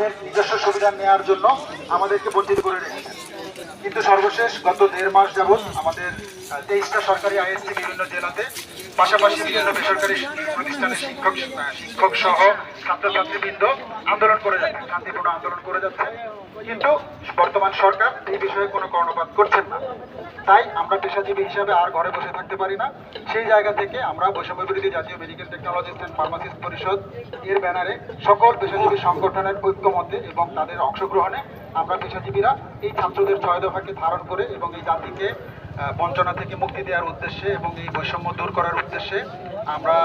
তাদের নিজস্ব সুবিধা নেওয়ার জন্য আমাদেরকে বঞ্চিত করে রেখেছেন। কিন্তু সর্বশেষ গত দেড় মাস যাবৎ আমাদের তেইশটা সরকারি আইএসসি বিভিন্ন জেলাতে, পাশাপাশি বিভিন্ন বেসরকারি প্রতিষ্ঠানের শিক্ষক শিক্ষক সহ ছাত্রছাত্রীবৃন্দ আন্দোলন করে যাচ্ছে, শান্তিপূর্ণ আন্দোলন করে যাচ্ছে। কিন্তু বর্তমান সরকার এই বিষয়ে কোনো কর্ণপাত করছেন না। তাই আমরা পেশাজীবী হিসাবে আর ঘরে বসে থাকতে পারি না। সেই জায়গা থেকে আমরা বৈষম্য বিরোধী জাতীয় মেডিকেল টেকনোলজিস্ট অ্যান্ড ফার্মাসিস্ট পরিষদ এর ব্যানারে সকল পেশাজীবী সংগঠনের ঐক্যমতে এবং তাদের অংশগ্রহণে আমরা পেশাজীবীরা এই ছাত্রদের ছয় দফাকে ধারণ করে এবং এই জাতিকে বঞ্চনা থেকে মুক্তি দেওয়ার উদ্দেশ্যে এবং এই বৈষম্য দূর করার উদ্দেশ্যে আমরা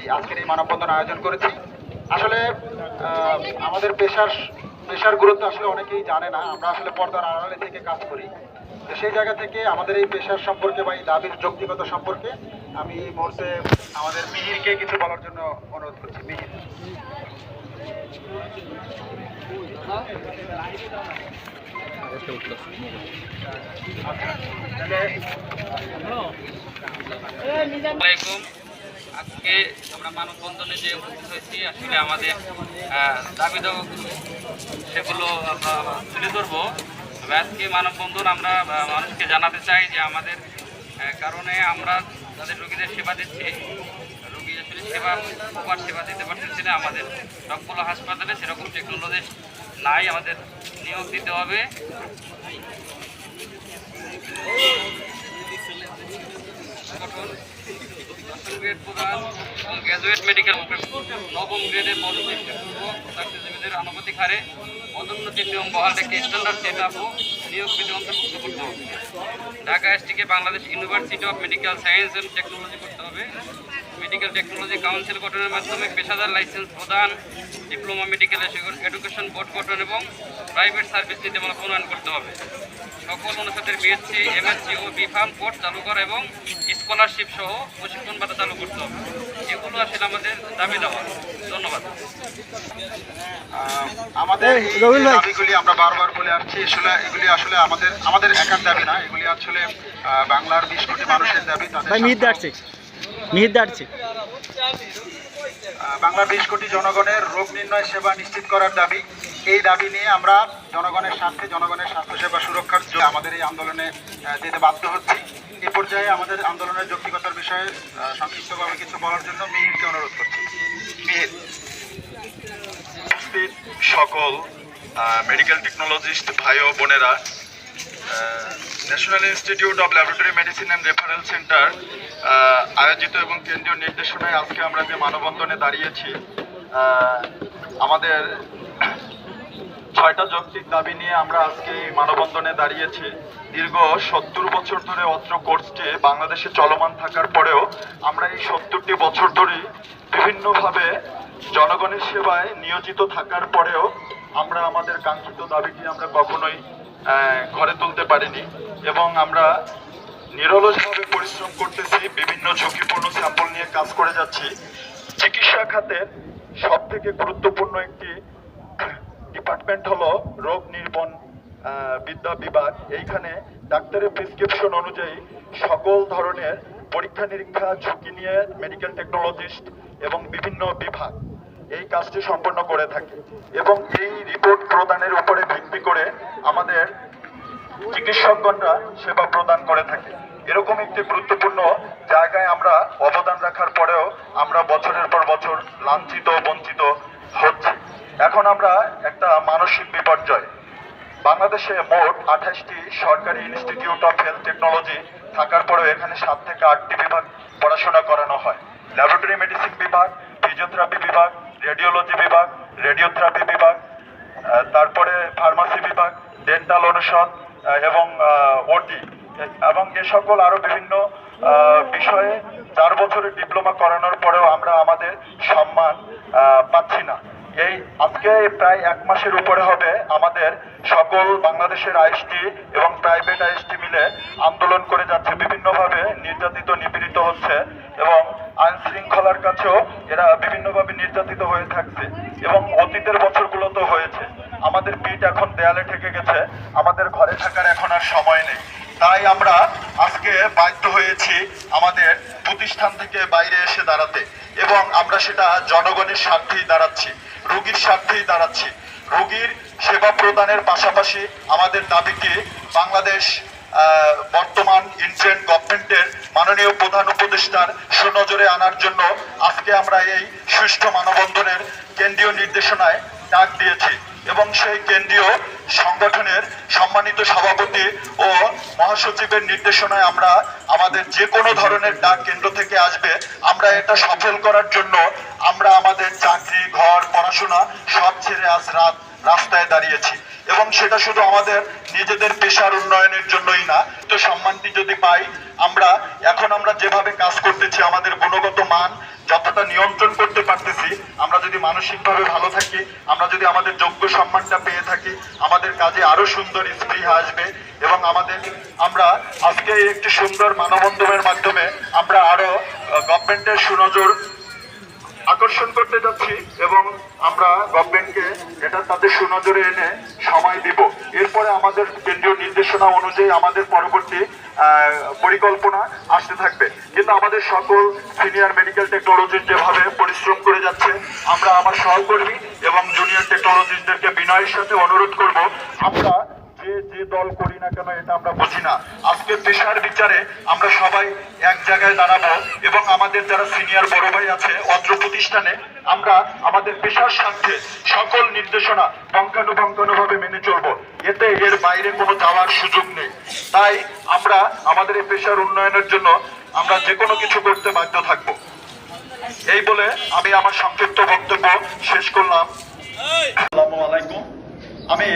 এই আজকের এই মানববন্ধন আয়োজন করেছি। আসলে আমাদের পেশার পেশার গুরুত্ব আসলে অনেকেই জানে না। আমরা আসলে পর্দার আড়ালে থেকে কাজ করি। তো সেই জায়গা থেকে আমাদের এই পেশার সম্পর্কে বা এই দাবির যৌক্তিকতা সম্পর্কে আমি এই আমাদের মিহিরকে কিছু বলার জন্য অনুরোধ করছি। মিহির। আজকে আমরা মানববন্ধনে যে উপস্থিত হয়েছি, আসলে আমাদের দাবি দাওয়া সেগুলো তুলে ধরবো। আজকে মানববন্ধন আমরা মানুষকে জানাতে চাই যে আমাদের কারণে আমরা তাদের রোগীদের সেবা দিচ্ছে। রোগী আসলে সেবা, প্রপার সেবা দিতে পারতেছি না। আমাদের সবগুলো হাসপাতালে সেরকম টেকনোলজি নাই। আমাদের নিয়োগ দিতে হবে। গ্র্যাজুয়েট মেডিকেল নবম গ্রেডের চাকরিজীবীদের আনুপাতিক হারে পদোন্নতির নিয়ম বহাল একটি স্ট্যান্ডার্ড সেট আপ নিয়োগ Dhaka এসটিকে Bangladesh university of medical science and technology করতে হবে। মেডিকেল টেকনোলজি কাউন্সিল গঠনের মাধ্যমে পেশাদার লাইসেন্স প্রদান ডিপ্লোমা মেডিকেল এডুকেশন বোর্ড গঠন এবং প্রাইভেট সার্ভিস নীতিমালা প্রণয়ন করতে হবে। সকল অনুষদের বিএসসি এমএসসি ও বিফার্ম কোর্স চালু করা এবং স্কলারশিপ সহ প্রশিক্ষণ ভাতা চালু করতে হবে। এগুলো আসলে আমাদের দাবি দেওয়া ধন্যবাদ। আমাদের দাবিগুলি আমরা বারবার বলে আসছি। আসলে এগুলি আসলে আমাদের আমাদের একার দাবি না। এগুলি আসলে বাংলার বিশ কোটি মানুষের দাবি তাদের ভাই মিহির দাঁড়ছে বিশ কোটি জনগণের রোগ নির্ণয় সেবা নিশ্চিত করার দাবি। এই দাবি নিয়ে আমরা জনগণের স্বার্থে, জনগণের স্বাস্থ্যসেবা সুরক্ষার জন্য আমাদের এই আন্দোলনে যেতে বাধ্য হচ্ছি। এই পর্যায়ে আমাদের আন্দোলনের যৌক্তিকতার বিষয়ে সংক্ষিপ্তভাবে কিছু বলার জন্য মিহিরকে অনুরোধ করছি। মিহির। সকল মেডিকেল টেকনোলজিস্ট ভাই ও বোনেরা national institute of laboratory medicine and referral centre আয়োজিত এবং কেন্দ্রীয় নির্দেশনায় আজকে আমরা যে মানববন্ধনে দাঁড়িয়েছি আমাদের ছয়টা যৌক্তিক দাবি নিয়ে আমরা আজকে এই মানববন্ধনে দাঁড়িয়েছি। দীর্ঘ সত্তর বছর ধরে অত্র কোর্সটি বাংলাদেশে চলমান থাকার পরেও আমরা এই সত্তরটি বছর ধরেই বিভিন্নভাবে জনগণের সেবায় নিয়োজিত থাকার পরেও আমরা আমাদের কাঙ্ক্ষিত দাবিটি আমরা কখনোই ঘরে তুলতে পারিনি এবং আমরা নিরলসভাবে পরিশ্রম করতেছি, বিভিন্ন ঝুঁকিপূর্ণ স্যাম্পল নিয়ে কাজ করে যাচ্ছি। চিকিৎসা খাতের সব থেকে গুরুত্বপূর্ণ একটি ডিপার্টমেন্ট হলো রোগ নির্বন বিদ্যা বিভাগ। এইখানে ডাক্তারের প্রেসক্রিপশন অনুযায়ী সকল ধরনের পরীক্ষা নিরীক্ষা, ঝুঁকি নিয়ে মেডিকেল টেকনোলজিস্ট এবং বিভিন্ন বিভাগ এই কাজটি সম্পন্ন করে থাকে। এবং এই রিপোর্ট প্রদানের উপরে ভিত্তি করে আমাদের চিকিৎসকগণরা সেবা প্রদান করে থাকে। এরকম একটি গুরুত্বপূর্ণ জায়গায় আমরা অবদান রাখার পরেও আমরা বছরের পর বছর লাঞ্ছিত, বঞ্চিত হচ্ছি। এখন আমরা একটা মানসিক বিপর্যয়। বাংলাদেশে মোট আঠাশটি সরকারি ইনস্টিটিউট অফ হেলথ টেকনোলজি থাকার পরেও এখানে সাত থেকে আটটি বিভাগ পড়াশোনা করানো হয়। ল্যাবরেটরি মেডিসিন বিভাগ, ফিজিওথেরাপি বিভাগ, রেডিওলজি বিভাগ, রেডিওথেরাপি বিভাগ তারপরে ফার্মাসি বিভাগ, ডেন্টাল অনুষদ এবং ওটি। এবং এ সকল আরও বিভিন্ন বিষয়ে চার বছরের ডিপ্লোমা করানোর পরেও আমরা আমাদের সম্মান পাচ্ছি না। এই আজকে প্রায় এক মাসের উপরে হবে আমাদের সকল বাংলাদেশের আইএসটি এবং প্রাইভেট আইএসটি মিলে আন্দোলন করে যাচ্ছে, বিভিন্নভাবে নির্যাতিত, নিপীড়িত হচ্ছে এবং আইন শৃঙ্খলার কাছেও এরা বিভিন্নভাবে নির্যাতিত হয়ে থাকছে এবং অতীতের বছরগুলোতে হয়েছে। আমাদের পিঠ এখন দেয়ালে ঠেকে গেছে, আমাদের ঘরে থাকার এখন আর সময় নেই। তাই আমরা আজকে বাধ্য হয়েছি প্রতিষ্ঠান থেকে বাইরে এসে দাঁড়াতে এবং আমরা সেটা জনগণের স্বার্থেই দাঁড়াচ্ছি, রোগীর স্বার্থেই দাঁড়াচ্ছি। রোগীর সেবা প্রদানের পাশাপাশি আমাদের দাবিকে বাংলাদেশ বর্তমান ইন্ডিয়ান গভর্নমেন্টের মাননীয় প্রধান উপদেষ্টার সুনজরে আনার জন্য আজকে আমরা এই সুষ্ঠু মানববন্ধনের কেন্দ্রীয় নির্দেশনায় ডাক দিয়েছি। এবং সেই কেন্দ্রীয় সংগঠনের সম্মানিত সভাপতি ও মহাসচিবের নির্দেশনায় আমরা আমাদের যে কোনো ধরনের ডাক কেন্দ্র থেকে আসবে, আমরা এটা সফল করার জন্য আমরা আমাদের চাকরি, ঘর, পড়াশোনা সব ছেড়ে আজ রাত রাস্তায় দাঁড়িয়েছি। এবং সেটা শুধু আমাদের নিজেদের পেশার উন্নয়নের জন্যই না, তো সম্মানটি যদি পাই, আমরা এখন আমরা যেভাবে কাজ করতেছি, আমাদের গুণগত মান যতটা নিয়ন্ত্রণ করতে পারতেছি, আমরা যদি মানসিকভাবে ভালো থাকি, আমরা যদি আমাদের যোগ্য সম্মানটা পেয়ে থাকি, আমাদের কাজে আরও সুন্দর স্পৃহা আসবে এবং আমাদের, আমরা আজকে একটি সুন্দর মানবন্ধনের মাধ্যমে আমরা আরও গভর্নমেন্টের সুনজর আকর্ষণ করতে যাচ্ছি এবং আমরা গভর্নমেন্টকে এটা তাদের সুনজরে এনে সময় দিব এরপরে আমাদের কেন্দ্রীয় নির্দেশনা অনুযায়ী আমাদের পরবর্তী পরিকল্পনা আসতে থাকবে। কিন্তু আমাদের সকল সিনিয়র মেডিকেল টেকনোলজিস্ট যেভাবে পরিশ্রম করে যাচ্ছে, আমরা আমার সহকর্মী এবং জুনিয়র টেকনোলজিস্টদেরকে বিনয়ের সাথে অনুরোধ করব আমরা যে যে দল করি না কেন এটা আমরা বুঝি না। আজকে পেশার বিচারে আমরা সবাই এক জায়গায় দাঁড়াবো এবং আমাদের যারা সিনিয়র বড় ভাই আছে, অত্র প্রতিষ্ঠানে আমরা আমাদের পেশার স্বার্থে সকল নির্দেশনা পঙ্খানুপঙ্খানুভাবে মেনে চলবো। এতে এর বাইরে কোনো যাওয়ার সুযোগ নেই। তাই আমরা আমাদের এই পেশার উন্নয়নের জন্য আমরা যে কোনো কিছু করতে বাধ্য থাকব। এই বলে আমি আমার সংক্ষিপ্ত বক্তব্য শেষ করলাম। আসসালামু আলাইকুম। আমি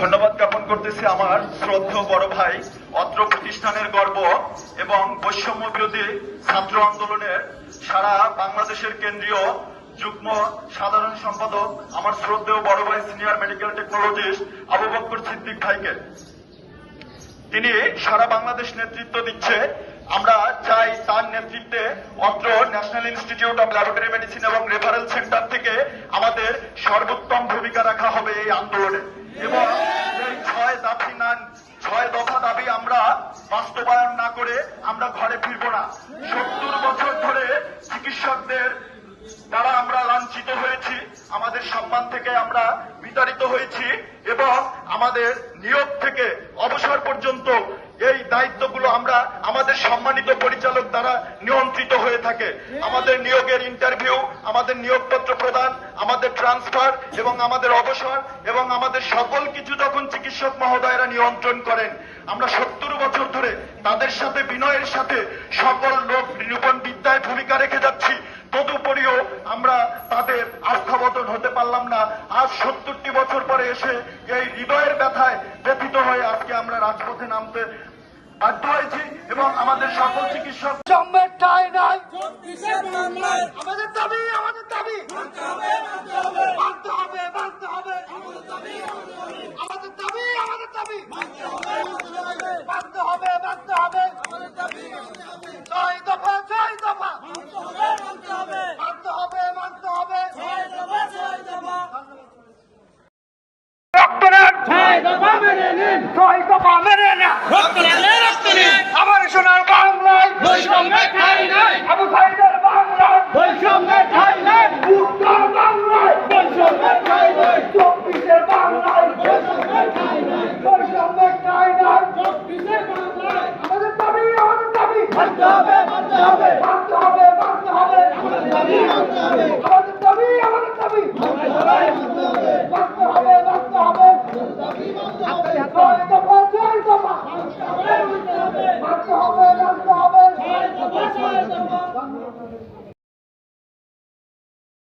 ধন্যবাদ জ্ঞাপন করতেছি আমার শ্রদ্ধ বড় ভাই, অত্র প্রতিষ্ঠানের গর্ব এবং বৈষম্য বিরোধী ছাত্র আন্দোলনের সারা বাংলাদেশের কেন্দ্রীয় যুগ্ম সাধারণ সম্পাদক, আমার শ্রদ্ধেয় বড় ভাই senior medical technologist Abu Bakkar Siddique ভাইকে। তিনি সারা বাংলাদেশ নেতৃত্ব দিচ্ছে। আমরা চাই তার নেতৃত্বে অত্র national institute of laboratory medicine এবং রেফারেল সেন্টার থেকে আমাদের সর্বোত্তম ভূমিকা রাখা হবে এই আন্দোলনে। এবং এই ছয় দাবি না ছয় দফা দাবি আমরা বাস্তবায়ন না করে আমরা ঘরে ফিরবো না। সত্তর বছর ধরে চিকিৎসকদের দ্বারা আমরা লাঞ্ছিত হয়েছি, আমাদের সম্মান থেকে আমরা বিতাড়িত হয়েছি এবং আমাদের নিয়োগ থেকে অবসর পর্যন্ত এই দায়িত্বগুলো আমরা আমাদের সম্মানিত পরিচালক দ্বারা নিয়ন্ত্রিত হয়ে থাকে। আমাদের নিয়োগের ইন্টারভিউ আমাদের নিয়োগপত্র প্রদান, আমাদের ট্রান্সফার এবং আমাদের অবসর এবং আমাদের সকল কিছু যখন চিকিৎসক মহোদয়রা নিয়ন্ত্রণ করেন, আমরা সত্তর বছর ধরে তাদের সাথে, বিনয়ের সাথে সকল লোক নিরূপণ বিদ্যায় ভূমিকা রেখে যাচ্ছি। তদুপরিও আমরা তাদের আস্থাবদন হতে পারলাম না। আজ সত্তরটি বছর পরে এসে এই হৃদয়ের ব্যথায় ব্যথিত হয়ে আজকে আমরা রাজপথে নামতে বাধ্য হয়েছি এবং আমাদের সকল চিকিৎসক আমাদের দাবি আমাদের দাবি। মানতে হবে মানতে হবে। আমাদের দাবি আমাদের দাবি। মানতে হবে।